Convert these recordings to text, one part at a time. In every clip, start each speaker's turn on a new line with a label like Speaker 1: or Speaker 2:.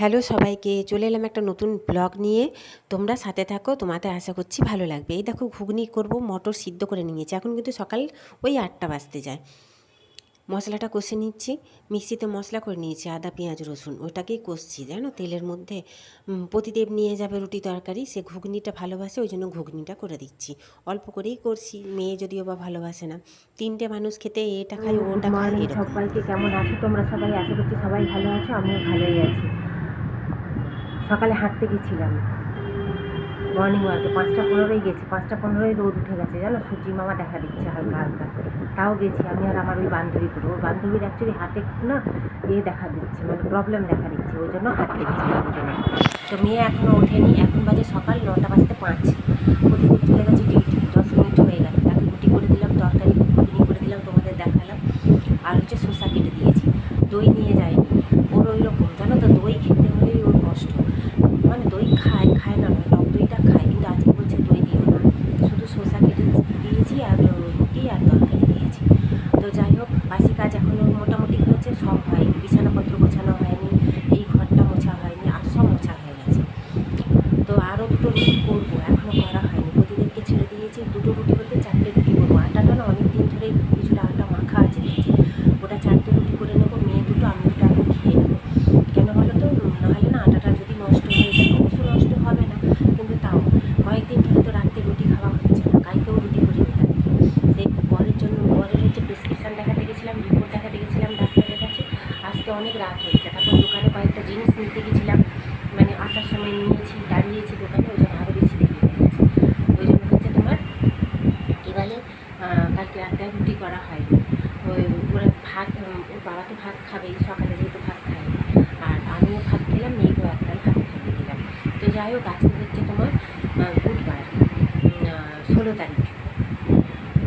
Speaker 1: Hello সবাইকে চলে এলাম একটা নতুন ব্লগ নিয়ে। তোমরা সাথে থাকো তোমাদের আশা করছি ভালো লাগবে। এই দেখো ঘুগনি করব মটর সিদ্ধ করে নিয়েছি। এখন কিন্তু সকাল ওই আটটা বাজতে যায়। মশলাটা কষে নিচ্ছি। মিক্সিতে মশলা করে নিয়েছি আদা পেঁয়াজ রসুন। ওটাকেই কষছি জানো? তেলের মধ্যে প্রতিদেব নিয়ে যাবে রুটি তরকারি সে ঘুগনিটা ভালোবাসে ওই জন্য ঘুগনিটা করে দিচ্ছি। অল্প করেই করছি মেয়ে যদিও বা ভালোবাসে না। তিনটে মানুষ খেতে এটা খাই ওটা খাই
Speaker 2: সবাইকে কেমন আছো তোমরা সবাই? আশা করছি সবাই ভালো আছো আমিও ভালোই আছি। সকালে হাঁটতে গেছিলাম। মর্নিং ওয়াকে পাঁচটা পনেরোই গেছি, পাঁচটা পনেরোই রোদ উঠে গেছে, জানো? সূর্যি মামা দেখা দিচ্ছে হালকা হালকা। তাও গেছি আমি আর আমার ওই বান্ধবী করে ওর বান্ধবীর অ্যাকচুয়ালি হার্টে না ইয়ে দেখা দিচ্ছে মানে প্রবলেম দেখা দিচ্ছে, ওই জন্য হাঁটতে গেছিলাম দুজনে তো মেয়ে এখনও ওঠেনি, এখন বাজে সকাল নটা বাজতে পাঁচ। প্রতিদিন চলে গেছে ডিউটি দশ মিনিট হয়ে গেল তাকে রুটি করে দিলাম, তরকারি করে দিলাম, তোমাদের দেখালাম। আর হচ্ছে শসা কেটে দিয়েছি। দই নিয়ে যায়নি ওর ওই রকম জানো তো দই খেতে হলেই ওর কষ্ট মানে দই খায় খায় না নয় টক দইটা খায় কিন্তু আজকে বলছে দই দিও না শুধু শসা কেটে দিয়েছি আর রুটি আর তরকারি দিয়েছি তো যাই হোক বাসি কাজ এখনও মোটামুটি হয়েছে সব হয়নি বিছানাপত্র গোছানো হয়নি এই ঘরটা মোছা হয়নি আর সব মোছা হয়ে গেছে তো আরও দুটো রুটি করব এখনও করা হয়নি প্রতিদিনকে ছেড়ে দিয়েছি দুটো রুটি বলতে চারটে রুটি করব আটাটা না অনেক দিন ধরেই কিছুটা আটা মাখা আছে ফ্রিজে ওটা চারটে রুটি করে নেব মেয়ে দুটো আমি দুটো এখন খেয়ে নেব কেন বলো তো নাহলে না আটাটা যদি নষ্ট হয়ে যায় অবশ্য নষ্ট হবে না কিন্তু তাও কয়েকদিন ধরে তো রাত্রে রুটি খাওয়া হচ্ছে না কালকেও রুটি করি রাত্রে সেই বরের জন্য বরের হচ্ছে প্রেসক্রিপশান দেখাতে গেছিলাম রিপোর্ট দেখাতে গেছিলাম ডাক্তারের কাছে আসতে অনেক রাত হয়েছে। তারপর দোকানে কয়েকটা জিনিস নিতে গেছিলাম। মানে আসার সময় নিয়েছি, দাঁড়িয়েছি দোকানে, ওই জন্য আরও বেশি দেরি হয়ে গেছে। ওই জন্য হচ্ছে তোমার, এবারে কালকে রাতে আর রুটি করা হয়নি। ওই ওরা ভাত, ওর বাবা তো ভাত খাবেই সকালে যেহেতু ভাত খায় আর আমিও ভাত খেলাম, মেয়েকেও একটাই ভাত খাইয়ে দিলাম। তো যাই হোক, আজকে হচ্ছে তোমার বুধবার ষোলো তারিখ।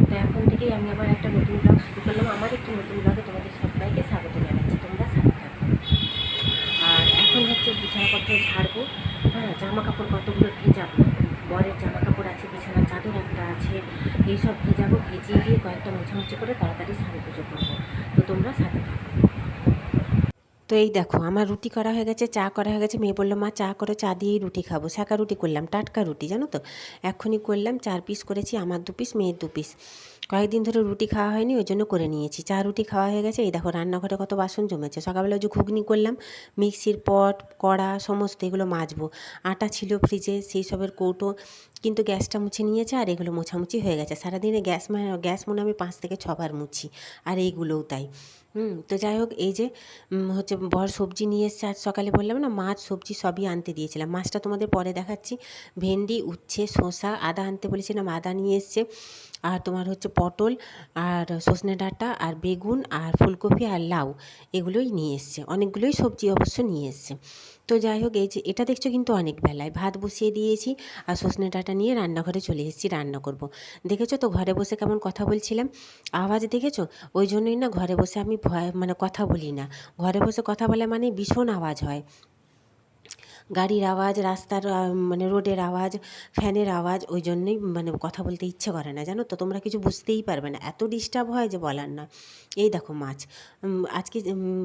Speaker 2: তো এখন থেকেই আমি আবার একটা নতুন ব্লগ শুরু করলাম। আমার একটি নতুন ব্লগে তোমাদের সবাইকে স্বাগত বিছানাপত্র ঝাড়বো। হ্যাঁ জামা কাপড় কতগুলো ভেজাবো? বরের জামা কাপড় আছে, বিছানার চাদর একটা আছে, এইসব ভেজাবো, ভেজিয়ে দিয়ে কয়েকটা মোছামুছি করে তাড়াতাড়ি সারি পুজো করব। তো তোমরা সাথে থাকো।
Speaker 1: তো এই দেখো, আমার রুটি করা হয়ে গেছে, চা করা হয়ে গেছে। মেয়ে বলল, মা, চা করো, চা দিয়েই রুটি খাব। শাঁকা রুটি করলাম, টাটকা রুটি, জানো তো? এক্ষুনি করলাম, চার পিস করেছি, আমার দু পিস মেয়ের দু পিস কয়েকদিন ধরে রুটি খাওয়া হয়নি, ওই জন্য করে নিয়েছি। চা, রুটি খাওয়া হয়ে গেছে, এই দেখো, রান্নাঘরে কত বাসন জমেছে। সকালবেলা যে ঘুগনি করলাম, মিক্সির পট, কড়া, সমস্ত এগুলো মাজবো। আটা ছিল ফ্রিজে সেই সবের কৌটো কিন্তু গ্যাসটা মুছে নিয়েছে আর এগুলো মোছামুছি হয়ে গেছে। সারাদিনে গ্যাস মানে গ্যাস মনে আমি পাঁচ থেকে ছবার মুছি আর এইগুলোও তাই। হুম, তো যাই হোক, এই যে হচ্ছে বর সবজি নিয়ে এসছে। আজ সকালে বললাম না, মাছ, সবজি সবই আনতে দিয়েছিলাম। মাছটা তোমাদের পরে দেখাচ্ছি। ভেন্ডি, উচ্ছে, শসা, আদা আনতে বলেছিলাম। আদা নিয়ে এসছে। আর তোমার হচ্ছে পটল আর সজনে ডাঁটা আর বেগুন আর ফুলকপি আর লাউ এগুলোই নিয়ে এসছে। অনেকগুলোই সবজি অবশ্য নিয়ে এসছে। তো যাই হোক, এই যে, এটা দেখছ কিন্তু অনেক বেলায়। ভাত বসিয়ে দিয়েছি আর সজনে ডাঁটা নিয়ে রান্নাঘরে চলে এসেছি, রান্না করব। দেখেছ তো ঘরে বসে কেমন কথা বলছিলাম? আওয়াজ দেখেছ? ওই জন্যই না ঘরে বসে আমি ভয় মানে কথা বলি না। ঘরে বসে কথা বলে মানে ভীষণ আওয়াজ হয়। গাড়ির আওয়াজ রাস্তার মানে রোডের আওয়াজ ফ্যানের আওয়াজ ওই জন্যই মানে কথা বলতে ইচ্ছে করে না। জানো তো? তোমরা কিছু বুঝতেই পারবে না। এত ডিস্টার্ব হয় যে বলার না। এই দেখো মাছ। আজকে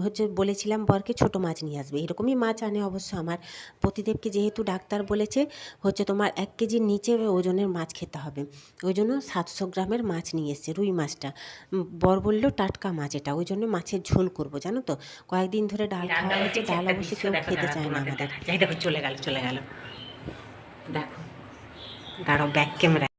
Speaker 1: হচ্ছে বলেছিলাম বরকে ছোট মাছ নিয়ে আসবে। এরকমই মাছ আনে অবশ্য আমার। প্রতিদেবকে যেহেতু ডাক্তার বলেছে হচ্ছে তোমার এক কেজির নিচে ওজনের মাছ খেতে হবে। ওই জন্য সাতশো গ্রামের মাছ নিয়ে এসছে রুই মাছটা। বর বলল টাটকা মাছ এটা। ওই জন্য মাছের ঝোল করব। জানো তো? কয়েকদিন ধরে ডাল খাওয়া হচ্ছে ডাল অবশ্য কেউ খেতে চায় না আমাদের।
Speaker 2: চলে গেল চলে গেল। দেখো দাঁড়াও ব্যাক ক্যামেরা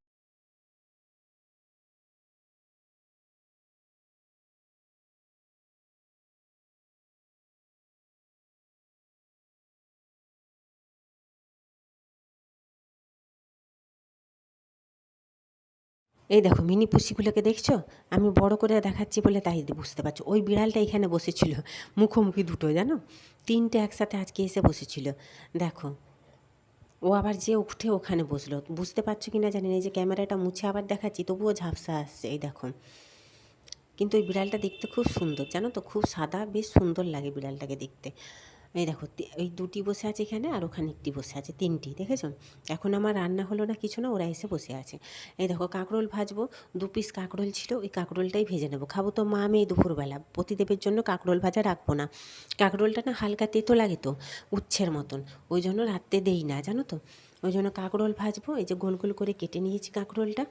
Speaker 1: এই দেখো মিনি পুষিগুলোকে দেখছ? আমি বড় করে দেখাচ্ছি বলে তাই বুঝতে পারছ। ওই বিড়ালটা এখানে বসেছিল, মুখোমুখি দুটো জানো? তিনটে একসাথে আজকে এসে বসেছিল। দেখো, ও আবার যে উঠে ওখানে বসল। বুঝতে পারছ কি না জানি না যে ক্যামেরাটা মুছে আবার দেখাচ্ছি, তবুও ঝাপসা আসছে, এই দেখো। কিন্তু ওই বিড়ালটা দেখতে খুব সুন্দর, জানো তো? খুব সাদা, বেশ সুন্দর লাগে বিড়ালটাকে দেখতে। এই দেখো ওই দুটি বসে আছে এখানে আর ওখানে একটি বসে আছে, তিনটি, দেখেছ? এখন আমার রান্না হলো না কিছু না, ওরা এসে বসে আছে। এই দেখো, কাঁকরোল ভাজবো, দু পিস কাঁকরোল ছিল, ওই কাঁকরোলটাই ভেজে নেব। খাব তো মা এই দুপুরবেলা, প্রতিদেবের জন্য কাঁকরোল ভাজা রাখব না। কাঁকরোলটা না হালকা তেতো লাগে তো, উচ্ছের মতন, ওই জন্য রাত্রে দেই না, জানো তো? ওই জন্য কাঁকরোল ভাজবো, এই যে গোল গোল করে কেটে নিয়েছি কাঁকরোলটা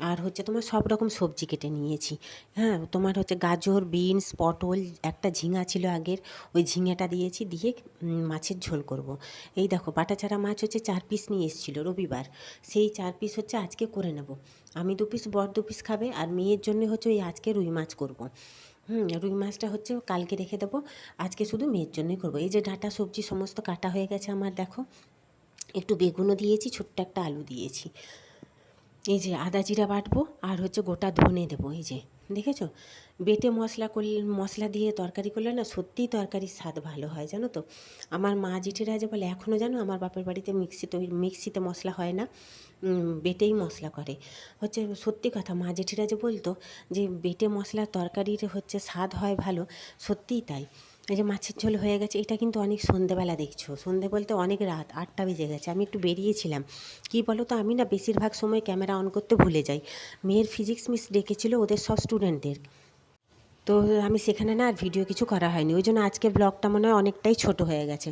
Speaker 1: আর হচ্ছে তোমার সব রকম সবজি কেটে নিয়েছি। হ্যাঁ তোমার হচ্ছে গাজর, বিনস, পটল, একটা ঝিঙা ছিল আগের, ওই ঝিঙেটা দিয়েছি, দিয়ে মাছের ঝোল করব। এই দেখো, বাটাচারা মাছ হচ্ছে চার পিস নিয়ে এসেছিল রবিবার। সেই চার পিস হচ্ছে আজকে করে নেব। আমি দু পিস বর দু পিস খাবে, আর মেয়ের জন্য হচ্ছে ওই আজকে রুই মাছ করব। হুম, রুই মাছটা হচ্ছে কালকে রেখে দেবো। আজকে শুধু মেয়ের জন্যই করব। এই যে ডাঁটা সবজি সমস্ত কাটা হয়ে গেছে আমার, দেখো। একটু বেগুনও দিয়েছি, ছোট্ট একটা আলু দিয়েছি। এই যে আদা জিরা বাটবো আর হচ্ছে গোটা ধনে দেবো, এই যে, দেখেছ? বেটে মশলা করলে মশলা দিয়ে তরকারি করলে না সত্যিই তরকারির স্বাদ ভালো হয়, জানো তো? আমার মা জেঠিরা যে বলে এখনও জানো, আমার বাপের বাড়িতে মিক্সি তৈরি মিক্সিতে মশলা হয় না বেটেই মশলা করে। হচ্ছে সত্যি কথা, মা জেঠিরা যে বলতো যে, বেটে মশলা তরকারির হচ্ছে স্বাদ হয় ভালো, সত্যিই তাই। এই যে মাছের ঝোল হয়ে গেছে, এটা কিন্তু অনেক সন্ধেবেলা দেখছ। সন্ধে বলতে অনেক রাত, আটটা বেজে গেছে। আমি একটু বেরিয়েছিলাম। কি বলো তো আমি না বেশিরভাগ সময় ক্যামেরা অন করতে ভুলে যাই। মেয়ের ফিজিক্স মিস ডেকেছিল ওদের সব স্টুডেন্টদের তো আমি সেখানে না আর ভিডিও কিছু করা হয়নি। ওই জন্য আজকের ব্লগটা মনে হয় অনেকটাই ছোট হয়ে গেছে।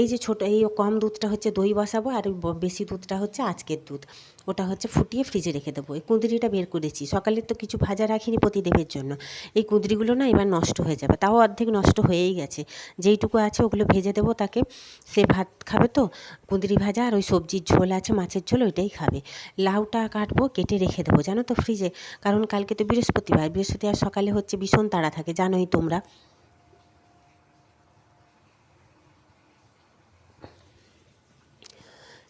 Speaker 1: এই যে ছোট, এই কম দুধটা হচ্ছে দই বসাবো, আর বেশি দুধটা হচ্ছে আজকের দুধ। ওটা হচ্ছে ফুটিয়ে ফ্রিজে রেখে দেবো। এই কুঁদরিটা বের করেছি। সকালে তো কিছু ভাজা রাখিনি প্রতিদেবের জন্য। এই কুঁদরিগুলো না এবার নষ্ট হয়ে যাবে। তাও অর্ধেক নষ্ট হয়েই গেছে। যেইটুকু আছে ওগুলো ভেজে দেবো তাকে। সে ভাত খাবে তো, কুঁদরি ভাজা আর ওই সবজির ঝোল আছে, মাছের ঝোল, ওইটাই খাবে। লাউটা কাটবো, কেটে রেখে দেবো, জানো তো ফ্রিজে কারণ কালকে তো বৃহস্পতিবার। বৃহস্পতিবার সকালে হচ্ছে ভীষণ তাড়া থাকে, জানোই তোমরা।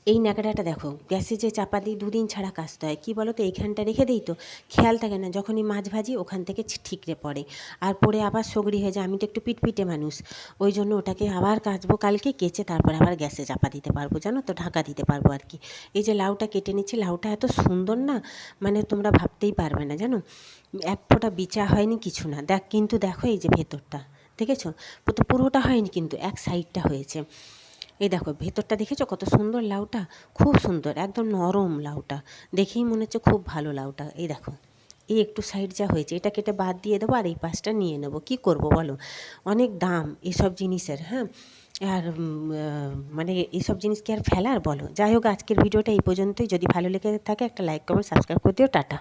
Speaker 1: এই ন্যাকড়াটা দেখো, গ্যাসে যে চাপা দিই দুদিন ছাড়া কাচতে হয়, কী বলো তো এইখানটা রেখে দিই তো, খেয়াল থাকে না, যখনই মাছ ভাজি ওখান থেকে ঠিকরে পড়ে। আর পরে আবার সগড়ি হয়ে যায়, আমি তো একটু পিটপিটে মানুষ। ওই জন্য ওটাকে আবার কাচবো, কালকে কেচে তারপর আবার গ্যাসে চাপা দিতে পারব, জানো তো? ঢাকা দিতে পারব আর কি। এই যে লাউটা কেটে নিচ্ছি, লাউটা এত সুন্দর না মানে তোমরা ভাবতেই পারবে না, জানো? এক ফোঁটা বিচা হয়নি কিছু না। দেখ, কিন্তু দেখো এই যে ভেতরটা, দেখেছ? তো পুরোটা হয়নি কিন্তু, এক সাইডটা হয়েছে। এই দেখো, ভেতরটা দেখেছ? কত সুন্দর লাউটা? খুব সুন্দর, একদম নরম লাউটা। দেখেই মনে হচ্ছে খুব ভালো লাউটা। এই দেখো, এই একটু সাইড যা হয়েছে এটা কেটে বাদ দিয়ে দেবো আর এই পাশটা নিয়ে নেব। কী করব বলো? অনেক দাম এসব জিনিসের হ্যাঁ? আর মানে এইসব জিনিস কি আর ফেলার বলো? যাই হোক, আজকের ভিডিওটা এই পর্যন্তই। যদি ভালো লেগে থাকে, একটা লাইক কমেন্ট সাবস্ক্রাইব করে দিও। টাটা।